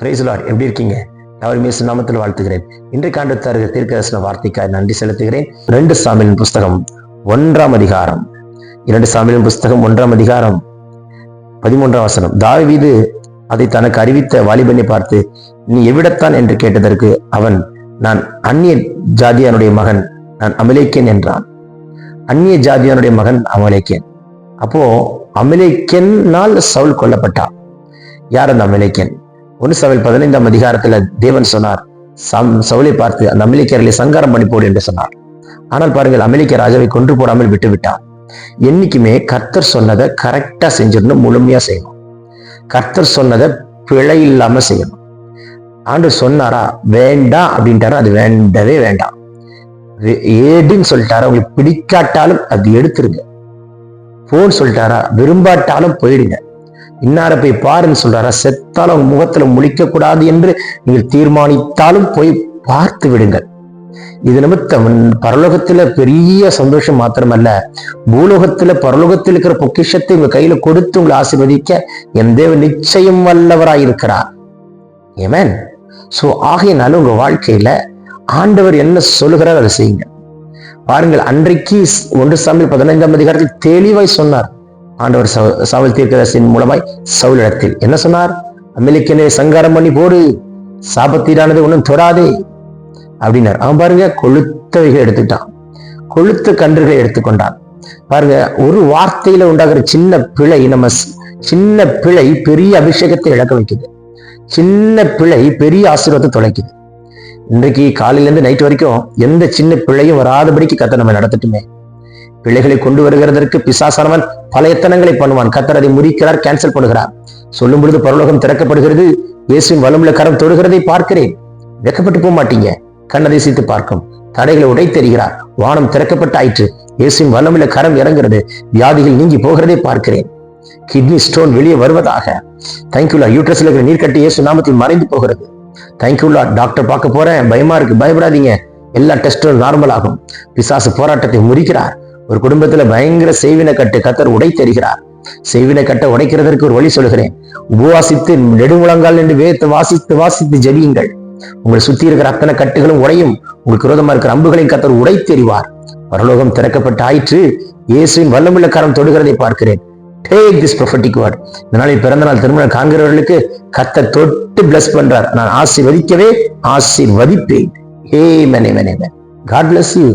பிரேசுலார் எப்படி இருக்கீங்க? அவர் மீசு நாமத்தில் வாழ்த்துகிறேன். இன்று காண்ட தருகிற தீர்க்கதர்சன வார்த்தைக்காய் நன்றி செலுத்துகிறேன். ரெண்டு சாமியின் புஸ்தகம் ஒன்றாம் அதிகாரம். இரண்டு சாமியின் புஸ்தகம் ஒன்றாம் அதிகாரம். பதிமூன்றாம் வசனம். தாவீது அதை தனக்கு அறிவித்த வாலிபனை பார்த்து நீ எவ்விடத்தான்? என்று கேட்டதற்கு அவன் நான் அந்நிய ஜாதியானுடைய மகன் நான் அமலேக்கேன் என்றான். அந்நிய ஜாதியானுடைய மகன் அமலேக்கேன் அப்போ அமலேக்கனால் சவுல் கொல்லப்பட்டான். யார் அந்த அமலேக்கன் ஒன்று சவுல் பதினைந்தாம் அதிகாரத்துல தேவன் சொன்னார் சம் சவுலை பார்த்து அந்த அமெரிக்கர்களை சங்காரம் பண்ணி போடு என்று சொன்னார். ஆனால் பாருங்கள் அமெரிக்க ராஜாவை கொன்று போடாமல் விட்டு விட்டான் என்னைக்குமே கர்த்தர் சொன்னதை கரெக்டா செஞ்சிடணும் முழுமையா செய்யணும். கர்த்தர் சொன்னதை பிழை இல்லாம செய்யணும். ஆண்டு சொன்னாரா வேண்டாம் அப்படின்ட்டாரு. அது வேண்டவே வேண்டாம். ஏடுன்னு சொல்லிட்டாரா உங்களுக்கு பிடிக்காட்டாலும் அது எடுத்துருங்க. போன்னு சொல்லிட்டாரா விரும்பாட்டாலும் போயிடுங்க. இன்னார போய் பாருன்னு சொல்றாரா? செத்தாலும் முகத்துல முழிக்க கூடாது என்று நீங்கள் தீர்மானித்தாலும் போய் பார்த்து விடுங்கள். இது நிமித்தம் பரலோகத்துல பெரிய சந்தோஷம் மாத்திரமல்ல. பூலோகத்துல பரலோகத்தில் இருக்கிற பொக்கிஷத்தை உங்க கையில கொடுத்து உங்களை ஆசிர்வதிக்க என் தேவன் நிச்சயம் வல்லவராயிருக்கிறார். ஏமேன் சோ ஆகையினால உங்க வாழ்க்கையில ஆண்டவர் என்ன சொல்லுகிறார் அதை செய்யுங்க பாருங்கள் அன்றைக்கு ஒன்று சாமி பதினைந்தாம் அதிகாரத்தில் தெளிவாய் சொன்னார். ஆண்டவர் சவு- சாவல் மூலமாய் சவுலிடத்தில் என்ன சொன்னார்? அமெரிக்கனை சங்காரம் பண்ணி போடு. சாபத்தீரானது ஒன்றும் தொடாதே. அப்படின்னார். அவன் பாருங்க கொளுத்தவைகளை எடுத்துட்டான். கொளுத்த கன்றுகளை எடுத்துக்கொண்டான். பாருங்க ஒரு வார்த்தையில உண்டாகிற சின்ன பிழை நம்ம சின்ன பிழை பெரிய அபிஷேகத்தை இழக்க வைக்குது. சின்ன பிழை பெரிய ஆசீர்வாதத்தை தொலைக்குது. இன்றைக்கு காலையில இருந்து நைட் வரைக்கும் எந்த சின்ன பிழையும் வராதபடிக்கு கத்தை நம்ம நடத்தட்டுமே. பிள்ளைகளை கொண்டு வருகிறதற்கு பிசாசானவன் பல எத்தனங்களை பண்ணுவான். கத்தர் அதை முறிக்கிறார் கேன்சல் பண்ணுகிறார். சொல்லும் பொழுது பரலோகம் திறக்கப்படுகிறது. இயேசுவின் வலுமுள்ள கரம் தொடுகிறதை பார்க்கிறேன். வெக்கப்பட்டு போக மாட்டீங்க. கண்ணதிசித்து பார்க்கும். தடைகளை உடை தெரிகிறார் வானம் திறக்கப்பட்டாயிற்று. இயேசுவின் வல்லமுள்ள கரம் இறங்குறது வியாதிகள் நீங்கி போகிறதை பார்க்கிறேன். கிட்னி ஸ்டோன் வெளியே வருவதாக. தேங்க்யூலா யூட்ரஸ்ல இருக்கிற நீர்க்கட்டி இயேசு நாமத்தில் மறைந்து போகிறது. தேங்க்யூலா டாக்டர் பார்க்க போறேன். பயமா இருக்கு. பயப்படாதீங்க. எல்லா டெஸ்டும் நார்மல் ஆகும். பிசாசு போராட்டத்தை முறிக்கிறார். ஒரு குடும்பத்துல பயங்கர செய்வின கட்டு கத்தர் உடை தருகிறார் செய்வின கட்டை உடைக்கிறதற்கு ஒரு வழி சொல்லுகிறேன். உபவாசித்து நெடுமுழங்கால் என்று வேத்து வாசித்து வாசித்து ஜெபியுங்கள். உங்களை சுத்தி இருக்கிற அத்தனை கட்டுகளும் உடையும். உங்களுக்கு விரோதமா இருக்கிற அம்புகளையும் கத்தர் உடை தெரிவார் பரலோகம் திறக்கப்பட்ட ஆயிற்று. இயேசுவின் வல்லமுள்ள கரம் தொடுகிறதை பார்க்கிறேன். டேக் திஸ் ப்ரொஃபட்டிக் வேர்ட் பிறந்த நாள் திருமணம் காண்கிறவர்களுக்கு கத்த தொட்டு பிளஸ் பண்றார். நான் ஆசீர்வதிக்கவே ஆசீர்வதிப்பேன். ஹே மனே மேனே காட் பிளஸ் யூ